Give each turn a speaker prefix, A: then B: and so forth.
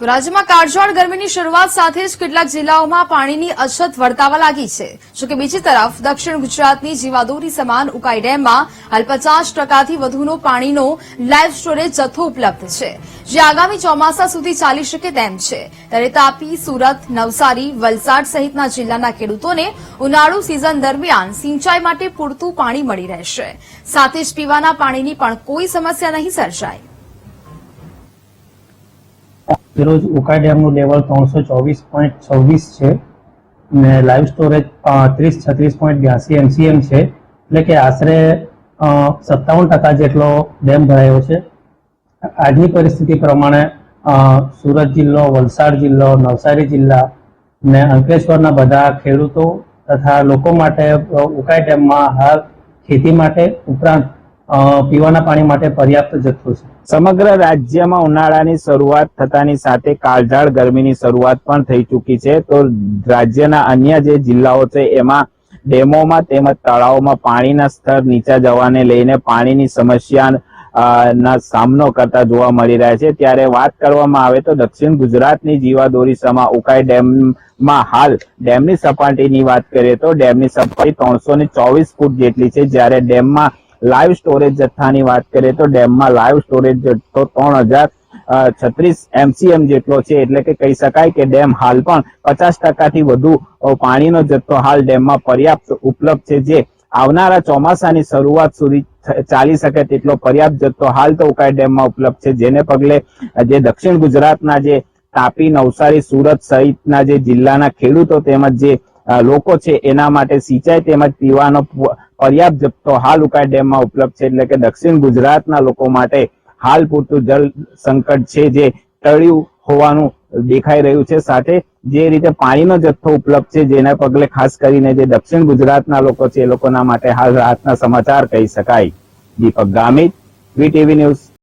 A: રાજ્યમાં કાળઝાળ ગરમીની શરૂઆત સાથે જ કેટલાક જિલ્લાઓમાં પાણીની અછત વર્તાવા લાગી છે. જોકે બીજી તરફ દક્ષિણ ગુજરાતની જીવાદોરી સમાન ઉકાઈ ડેમમાં હાલ પચાસ ટકાથી વધુનો પાણીનો લાઇવ સ્ટોરેજ જથ્થો ઉપલબ્ધ છે. જે આગામી ચોમાસા સુધી ચાલી શકે તેમ છે. ત્યારે તાપી, સુરત, નવસારી, વલસાડ સહિતના જિલ્લાના ખેડૂતોને ઉનાળુ સિઝન દરમિયાન સિંચાઈ માટે પૂરતું પાણી મળી રહેશે. સાથે જ પીવાના પાણીની પણ કોઈ સમસ્યા નહીં સર્જાય.
B: રોજ ઉકાઈ ડેમનું લેવલ ત્રણસો ચોવીસ પોઈન્ટ છવ્વીસ છે ને લાઈવ સ્ટોરેજ ત્રીસ, છત્રીસ પોઈન્ટ બ્યાસી એમસીએમ છે. એટલે કે આશરે સત્તાવન ટકા જેટલો ડેમ ભરાયો છે. આજની પરિસ્થિતિ પ્રમાણે સુરત જિલ્લો, વલસાડ જિલ્લો, નવસારી જિલ્લા ને અંકલેશ્વરના બધા ખેડૂતો તથા લોકો માટે ઉકાઈ ડેમમાં હાલ ખેતી માટે ઉપરાંત પીવાના પાણી માટે પર્યાપ્ત જથ્થો છે.
C: સમગ્ર રાજ્યમાં ઉનાળાની શરૂઆત થતાની સાથે કાળઝાળ ગરમીની શરૂઆત પણ થઈ ચૂકી છે. તો રાજ્યના અન્ય જે જિલ્લાઓ છે, એમાં ડેમોમાં તેમજ તળાવોમાં પાણીના સ્તર નીચા જવાને લઈને પાણીની સમસ્યા ના સામનો કરતા જોવા મળી રહ્યા છે. ત્યારે વાત કરવામાં આવે તો દક્ષિણ ગુજરાતની જીવાદોરી સમા ઉકાઈ ડેમમાં હાલ ડેમની સપાટીની વાત કરીએ તો ડેમની સપાટી ત્રણસો ચોવીસ ફૂટ જેટલી છે. જ્યારે ડેમમાં લાઈવ સ્ટોરેજ જથ્થાની વાત કરીએ તો ડેમમાં લાઈવ સ્ટોરેજ જથ્થો ત્રણ હજાર છત્રીસ એમસીએમ જેટલો છે. એટલે કે કહી શકાય કે ડેમ હાલ પણ પચાસ ટકાથી વધુ પાણીનો જથ્થો હાલ ડેમમાં પર્યાપ્ત ઉપલબ્ધ છે જે આવનારા ચોમાસાની શરૂઆત સુધી ચાલી શકે તેટલો પર્યાપ્ત જથ્થો હાલ તો ઉકાઈ ડેમમાં ઉપલબ્ધ છે. જેને પગલે જે દક્ષિણ ગુજરાતના જે તાપી, નવસારી, સુરત સહિતના જે જિલ્લાના ખેડૂતો તેમજ જે લોકો છે એના માટે સિંચાઈ તેમજ પીવાનો પર્યાપ્ત જથ્થો હાલ ઉકાઈ ડેમમાં ઉપલબ્ધ છે એટલે કે દક્ષિણ ગુજરાતના લોકો માટે હાલ પૂરતું જળ સંકટ છે જે ટળ્યું હોવાનું દેખાઈ રહ્યું છે. સાથે જે રીતે પાણીનો જથ્થો ઉપલબ્ધ છે જેના પગલે ખાસ કરીને જે દક્ષિણ ગુજરાતના લોકો છે એ લોકોના માટે હાલ રાહતના સમાચાર કહી શકાય. Deepak Gamit VTV news.